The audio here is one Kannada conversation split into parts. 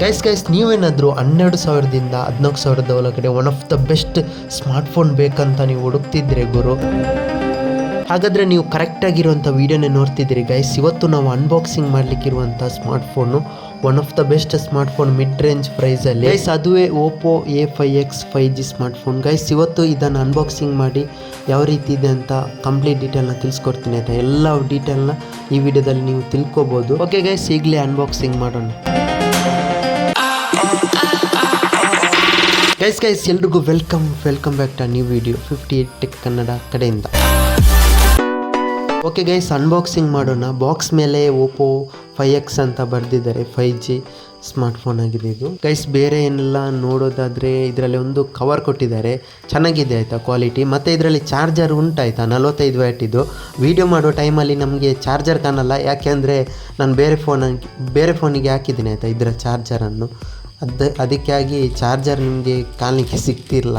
ಗೈಸ್ ಗೈಸ್ ನೀವೇನಾದರೂ ಹನ್ನೆರಡು ಸಾವಿರದಿಂದ ಹದಿನಾಲ್ಕು ಸಾವಿರದ ಒಳಗಡೆ one of the best smartphone ಬೇಕಂತ ನೀವು ಹುಡುಕ್ತಿದ್ರೆ ಗುರು. ಹಾಗಾದರೆ ನೀವು ಕರೆಕ್ಟಾಗಿರುವಂಥ ವೀಡಿಯೋನೇ ನೋಡ್ತಿದ್ದೀರಿ ಗೈಸ್ ಇವತ್ತು ನಾವು unboxing ಮಾಡಲಿಕ್ಕಿರುವಂಥ smartphone one of the best smartphone mid range ಪ್ರೈಸಲ್ಲಿ ಗೈಸ್ ಅದುವೇ Oppo A five X five G smartphone guys ಇವತ್ತು ಇದನ್ನು ಅನ್ಬಾಕ್ಸಿಂಗ್ ಮಾಡಿ ಯಾವ ರೀತಿ ಇದೆ ಅಂತ ಕಂಪ್ಲೀಟ್ ಡೀಟೇಲ್ನ ತಿಳಿಸ್ಕೊಡ್ತೀನಿ ಆಯಿತಾ ಎಲ್ಲ ಡೀಟೇಲ್ನ ಈ ವಿಡಿಯೋದಲ್ಲಿ ನೀವು ತಿಳ್ಕೊಬೋದು. ಓಕೆ ಗೈಸ್ ಈಗಲೇ ಅನ್ಬಾಕ್ಸಿಂಗ್ ಮಾಡೋಣ. ಗೈಸ್ ಗೈಸ್ ಎಲ್ರಿಗೂ welcome welcome back to new video fifty eight tech Kannada ಕಡೆಯಿಂದ. ಓಕೆ ಗೈಸ್ ಅನ್ಬಾಕ್ಸಿಂಗ್ ಮಾಡೋಣ. ಬಾಕ್ಸ್ ಮೇಲೆ ಓಪೋ ಫೈ ಎಕ್ಸ್ ಅಂತ ಬರೆದಿದ್ದಾರೆ ಫೈ ಜಿ ಸ್ಮಾರ್ಟ್ಫೋನ್ ಆಗಿದೆ ಇದು. ಗೈಸ್ ಬೇರೆ ಏನೆಲ್ಲ, ನೋಡೋದಾದರೆ ಇದರಲ್ಲಿ ಒಂದು ಕವರ್ ಕೊಟ್ಟಿದ್ದಾರೆ. ಚೆನ್ನಾಗಿದೆ ಆಯಿತಾ ಕ್ವಾಲಿಟಿ ಮತ್ತು ಇದರಲ್ಲಿ ಚಾರ್ಜರ್ ಉಂಟಾಯ್ತಾ, ನಲವತ್ತೈದು ವ್ಯಾಟ್ ಇದು. ವಿಡಿಯೋ ಮಾಡೋ ಟೈಮಲ್ಲಿ ನಮಗೆ ಚಾರ್ಜರ್ ಕಾಣಲ್ಲ. ಯಾಕೆಂದರೆ ನಾನು ಬೇರೆ ಫೋನ್ ಬೇರೆ ಫೋನಿಗೆ ಹಾಕಿದ್ದೀನಿ ಆಯಿತಾ, ಇದರ ಚಾರ್ಜರನ್ನು ಅದು ಅದಕ್ಕಾಗಿ ಚಾರ್ಜರ್ ನಿಮಗೆ ಕಾಲಿಗೆ ಸಿಗ್ತಿರಲ್ಲ.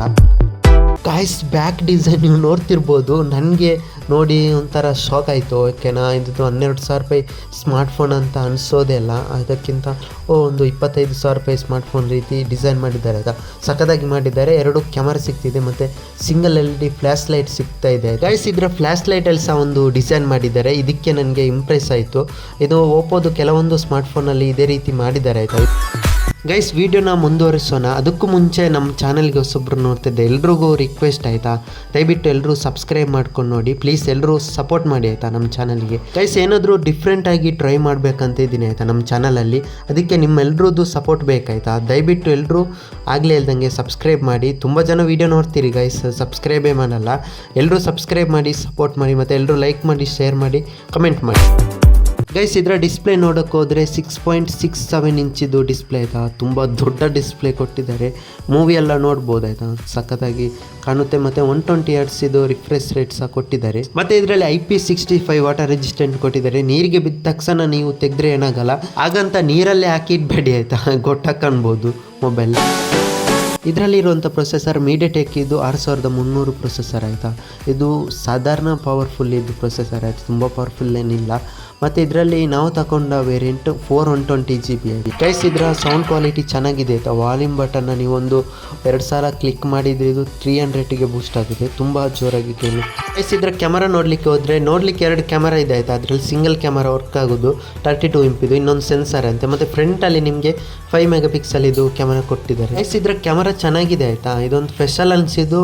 ಗಾಯ್ಸ್ ಬ್ಯಾಕ್ ಡಿಸೈನ್ ನೀವು ನೋಡ್ತಿರ್ಬೋದು. ನನಗೆ ನೋಡಿ ಒಂಥರ ಶಾಕ್ ಆಯಿತು. ಓಕೆನಾ ಇದು ಹನ್ನೆರಡು ಸಾವಿರ ರೂಪಾಯಿ ಸ್ಮಾರ್ಟ್ಫೋನ್ ಅಂತ ಅನಿಸೋದೇ ಇಲ್ಲ. ಅದಕ್ಕಿಂತ, ಓ, ಒಂದು ಇಪ್ಪತ್ತೈದು ಸಾವಿರ ರೂಪಾಯಿ ಸ್ಮಾರ್ಟ್ಫೋನ್ ರೀತಿ ಡಿಸೈನ್ ಮಾಡಿದ್ದಾರೆ ಆಯಿತಾ ಸಖತ್ತಾಗಿ ಮಾಡಿದ್ದಾರೆ. ಎರಡು ಕ್ಯಾಮರಾ ಸಿಗ್ತಿದೆ ಮತ್ತು single L D flash light ಸಿಗ್ತಾ ಇದೆ. ಗಾಯ್ಸ್ ಇದರ ಫ್ಲ್ಯಾಶ್ ಲೈಟಲ್ಲಿ ಸಹ ಒಂದು ಡಿಸೈನ್ ಮಾಡಿದ್ದಾರೆ. ಇದಕ್ಕೆ ನನಗೆ ಇಂಪ್ರೆಸ್ ಆಯಿತು. ಇದು ಓಪೋದು ಕೆಲವೊಂದು ಸ್ಮಾರ್ಟ್ಫೋನಲ್ಲಿ ಇದೇ ರೀತಿ ಮಾಡಿದ್ದಾರೆ. ಆಯಿತಾ ಗೈಸ್ ವೀಡಿಯೋನ ಮುಂದುವರಿಸೋಣ. ಅದಕ್ಕೂ ಮುಂಚೆ ನಮ್ಮ ಚಾನಲ್ಗೆ ಹೊಸೊಬ್ರು ನೋಡ್ತಿದ್ದೆ ಎಲ್ರಿಗೂ ರಿಕ್ವೆಸ್ಟ್ ಆಯಿತಾ? ದಯವಿಟ್ಟು ಎಲ್ಲರೂ ಸಬ್ಸ್ಕ್ರೈಬ್ ಮಾಡ್ಕೊಂಡು ನೋಡಿ. ಪ್ಲೀಸ್ ಎಲ್ಲರೂ ಸಪೋರ್ಟ್ ಮಾಡಿ ಆಯಿತಾ ನಮ್ಮ ಚಾನಲ್ಗೆ ಗೈಸ್ ಏನಾದರೂ ಡಿಫ್ರೆಂಟಾಗಿ ಟ್ರೈ ಮಾಡಬೇಕಂತ ಇದ್ದೀನಿ ಆಯಿತಾ ನಮ್ಮ ಚಾನಲಲ್ಲಿ ಅದಕ್ಕೆ ನಿಮ್ಮೆಲ್ಲರದ್ದು ಸಪೋರ್ಟ್ ಬೇಕಾಯ್ತಾ? ದಯವಿಟ್ಟು ಎಲ್ಲರೂ ಆಗಲೇ ಇಲ್ದಂಗೆ ಸಬ್ಸ್ಕ್ರೈಬ್ ಮಾಡಿ. ತುಂಬ ಜನ ವೀಡಿಯೋ ನೋಡ್ತೀರಿ ಗೈಸ್ ಸಬ್ಸ್ಕ್ರೈಬೇ ಮಾಡಲ್ಲ. ಎಲ್ಲರೂ ಸಬ್ಸ್ಕ್ರೈಬ್ ಮಾಡಿ ಸಪೋರ್ಟ್ ಮಾಡಿ, ಮತ್ತು ಎಲ್ಲರೂ ಲೈಕ್ ಮಾಡಿ ಶೇರ್ ಮಾಡಿ ಕಮೆಂಟ್ ಮಾಡಿ. ಗೈಸ್ ಇದರ ಡಿಸ್ಪ್ಲೇ ನೋಡೋಕೆ ಹೋದರೆ ಸಿಕ್ಸ್ ಪಾಯಿಂಟ್ ಸಿಕ್ಸ್ ಸೆವೆನ್ ಇಂಚಿದು ಡಿಸ್ಪ್ಲೇ ಆಯಿತಾ ತುಂಬ ದೊಡ್ಡ ಡಿಸ್ಪ್ಲೇ ಕೊಟ್ಟಿದ್ದಾರೆ. ಮೂವಿ ಎಲ್ಲ ನೋಡ್ಬೋದು, ಆಯಿತಾ? ಸಖತ್ತಾಗಿ ಕಾಣುತ್ತೆ. ಮತ್ತು one twenty years refresh rate ಸಹ ಕೊಟ್ಟಿದ್ದಾರೆ. ಮತ್ತು ಇದರಲ್ಲಿ I P sixty five water resistant ಕೊಟ್ಟಿದ್ದಾರೆ. ನೀರಿಗೆ ಬಿದ್ದ ತಕ್ಷಣ ನೀವು ತೆಗೆದ್ರೆ ಏನಾಗಲ್ಲ. ಹಾಗಂತ ನೀರಲ್ಲೇ ಹಾಕಿಡ್ಬೇಡಿ ಆಯಿತಾ? ಗೊತ್ತಾಕನ್ಬೋದು ಮೊಬೈಲ್ ಇದರಲ್ಲಿರುವಂಥ ಪ್ರೊಸೆಸರ್ ಮೀಡಿಯಾಟೆಕ್ ಇದು ಆರು ಸಾವಿರದ ಮುನ್ನೂರು ಪ್ರೊಸೆಸರ್ ಆಯಿತಾ? ಇದು ಸಾಧಾರಣ ಪವರ್ಫುಲ್ ಇದು ಪ್ರೊಸೆಸರ್ ಆಯಿತು? ತುಂಬ ಪವರ್ಫುಲ್ ಏನಿಲ್ಲ. ಮತ್ತು ಇದರಲ್ಲಿ ನಾವು ತಗೊಂಡ variant four one twenty G B guys ಇದರ ಸೌಂಡ್ ಕ್ವಾಲಿಟಿ ಚೆನ್ನಾಗಿದೆ. ಆಯಿತಾ ವಾಲ್ಯೂಮ್ ಬಟನ್ನ ನೀವೊಂದು ಎರಡು ಸಲ ಕ್ಲಿಕ್ ಮಾಡಿದರೆ ಇದು ತ್ರೀ ಹಂಡ್ರೆಡ್ಗೆ ಬೂಸ್ಟ್ ಆಗಿದೆ. ತುಂಬ ಜೋರಾಗಿ ಕೇಳಿ. ಗೈಸ್ ಇದರ ಕ್ಯಾಮರಾ ನೋಡಲಿಕ್ಕೆ ಹೋದರೆ ನೋಡಲಿಕ್ಕೆ ಎರಡು ಕ್ಯಾಮರಾ ಇದೆ ಆಯಿತಾ? ಅದರಲ್ಲಿ ಸಿಂಗಲ್ ಕ್ಯಾಮರಾ ವರ್ಕ್ ಆಗೋದು ತರ್ಟಿ ಟು ಇಂಪಿದು ಇನ್ನೊಂದು ಸೆನ್ಸರ್ ಅಂತೆ. ಮತ್ತು ಫ್ರಂಟಲ್ಲಿ ನಿಮಗೆ ಫೈವ್ ಮೆಗಾ ಪಿಕ್ಸಲ್ ಇದು ಕ್ಯಾಮರಾ ಕೊಟ್ಟಿದ್ದಾರೆ. ಗೈಸ್ ಇದರ ಕ್ಯಾಮರಾ ಚೆನ್ನಾಗಿದೆ ಆಯಿತಾ? ಇದೊಂದು ಸ್ಪೆಷಲ್ ಅನಿಸಿದ್ದು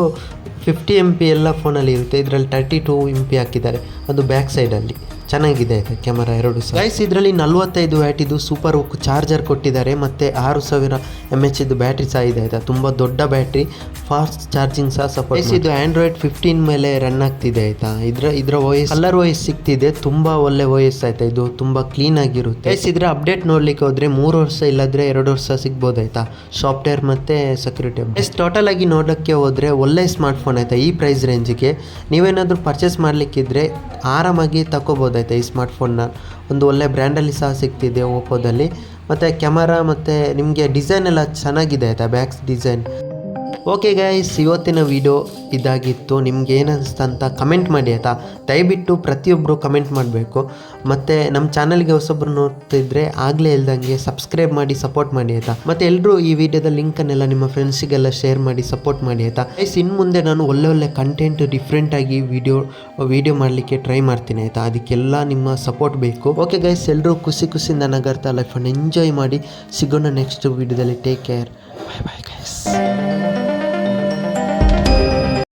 ಫಿಫ್ಟಿ ಎಂ ಪಿ ಎಲ್ಲ ಫೋನಲ್ಲಿ ಇರುತ್ತೆ. ಇದರಲ್ಲಿ ತರ್ಟಿ ಟು ಎಂ ಪಿ ಹಾಕಿದ್ದಾರೆ. ಅದು ಬ್ಯಾಕ್ ಸೈಡಲ್ಲಿ ಚೆನ್ನಾಗಿದೆ ಕ್ಯಾಮರಾ ಎರಡು ಸಹ ಗೈಸ್ ಇದರಲ್ಲಿ ನಲ್ವತ್ತೈದು ಇದು ಸೂಪರ್ ಚಾರ್ಜರ್ ಕೊಟ್ಟಿದ್ದಾರೆ ಮತ್ತು ಆರು ಸಾವಿರ ಎಂ ಎಚ್ ಇದು ಬ್ಯಾಟ್ರಿ ಸಹ ಇದೆ. ಆಯಿತಾ ತುಂಬ ದೊಡ್ಡ ಬ್ಯಾಟ್ರಿ ಫಾಸ್ಟ್ ಚಾರ್ಜಿಂಗ್ ಸಹ ಸಪೋರ್ಟ್ ಇದು ಆ್ಯಂಡ್ರಾಯ್ಡ್ ಫಿಫ್ಟೀನ್ ಮೇಲೆ ರನ್ ಆಗ್ತಿದೆ ಆಯಿತಾ? ಇದರ ಇದರ ವಾಯ್ಸ್ ಕಲರ್ ವಾಯ್ಸ್ ಸಿಗ್ತಿದೆ ತುಂಬ ಒಳ್ಳೆ ವಾಯ್ಸ್ ಆಯಿತಾ? ಇದು ತುಂಬ ಕ್ಲೀನ್ ಆಗಿರುತ್ತೆ. ಗೈಸ್ ಇದರ ಅಪ್ಡೇಟ್ ನೋಡ್ಲಿಕ್ಕೆ ಹೋದರೆ ಮೂರು ವರ್ಷ ಇಲ್ಲದ್ರೆ ಎರಡು ವರ್ಷ ಸಿಗ್ಬೋದು ಆಯಿತಾ? ಸಾಫ್ಟ್ವೇರ್ ಮತ್ತು ಸೆಕ್ಯೂರಿಟಿ ಅಪ್ಡೇಟ್ ಟೋಟಲ್ ಆಗಿ ನೋಡೋಕ್ಕೆ ಹೋದರೆ ಒಳ್ಳೆ ಸ್ಮಾರ್ಟ್ಫೋನ್ ಆಯಿತಾ? ಈ ಪ್ರೈಸ್ ರೇಂಜಿಗೆ ನೀವೇನಾದರೂ ಪರ್ಚೇಸ್ ಮಾಡಲಿಕ್ಕಿದ್ರೆ ಆರಾಮಾಗಿ ತಗೋಬೋದಾಯ್ತಾ ಈ ಸ್ಮಾರ್ಟ್ಫೋನ್ನ ಒಂದು ಒಳ್ಳೆ ಬ್ರ್ಯಾಂಡಲ್ಲಿ ಸಹ ಸಿಗ್ತಿದೆ ಓಪೋದಲ್ಲಿ ಮತ್ತು ಕ್ಯಾಮರಾ ಮತ್ತು ನಿಮಗೆ ಡಿಸೈನ್ ಎಲ್ಲ ಚೆನ್ನಾಗಿದೆ ಆಯಿತಾ? ಬ್ಯಾಕ್ಸ್ ಡಿಸೈನ್ ಓಕೆ ಗೈಸ್ ಇವತ್ತಿನ ವಿಡಿಯೋ ಇದಾಗಿತ್ತು. ನಿಮ್ಗೆ ಏನಿಸ್ತ ಅಂತ ಕಮೆಂಟ್ ಮಾಡಿ, ಆಯಿತಾ? ದಯವಿಟ್ಟು ಪ್ರತಿಯೊಬ್ಬರು ಕಮೆಂಟ್ ಮಾಡಬೇಕು. ಮತ್ತು ನಮ್ಮ ಚಾನಲ್ಗೆ ಹೊಸೊಬ್ಬರು ನೋಡ್ತಿದ್ರೆ ಆಗಲೇ ಇಲ್ದಂಗೆ ಸಬ್ಸ್ಕ್ರೈಬ್ ಮಾಡಿ ಸಪೋರ್ಟ್ ಮಾಡಿ, ಆಯಿತಾ? ಮತ್ತು ಎಲ್ಲರೂ ಈ ವಿಡಿಯೋದ ಲಿಂಕನ್ನೆಲ್ಲ ನಿಮ್ಮ ಫ್ರೆಂಡ್ಸಿಗೆಲ್ಲ ಶೇರ್ ಮಾಡಿ ಸಪೋರ್ಟ್ ಮಾಡಿ, ಆಯಿತಾ? ಗೈಸ್ ಇನ್ನು ಮುಂದೆ ನಾನು ಒಳ್ಳೆ ಒಳ್ಳೆ ಕಂಟೆಂಟ್ ಡಿಫ್ರೆಂಟಾಗಿ ವಿಡಿಯೋ ವಿಡಿಯೋ ಮಾಡಲಿಕ್ಕೆ ಟ್ರೈ ಮಾಡ್ತೀನಿ, ಆಯಿತಾ? ಅದಕ್ಕೆಲ್ಲ ನಿಮ್ಮ ಸಪೋರ್ಟ್ ಬೇಕು. ಓಕೆ ಗೈಸ್ ಎಲ್ಲರೂ ಖುಷಿ ಖುಷಿಯಿಂದ ನಗರ್ತಾ ಲೈಫನ್ನು ಎಂಜಾಯ್ ಮಾಡಿ, ಸಿಗೋಣ ನೆಕ್ಸ್ಟ್ ವಿಡಿಯೋದಲ್ಲಿ take care bye bye guys